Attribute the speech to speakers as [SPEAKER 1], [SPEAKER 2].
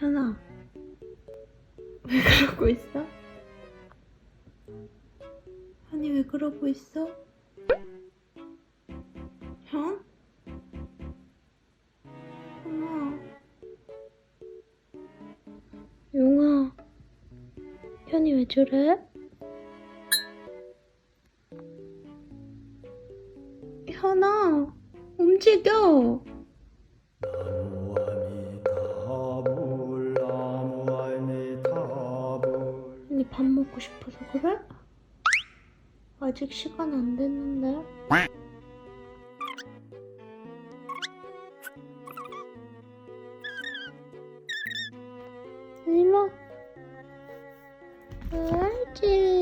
[SPEAKER 1] 현아, 왜 그러고 있어? 현이 왜 그러고 있어? 현? 현아. 용아, 현이 왜 저래? 현아, 움직여! 밥 먹고 싶어서 그래? 아직 시간 안 됐는데. 일로. 옳지.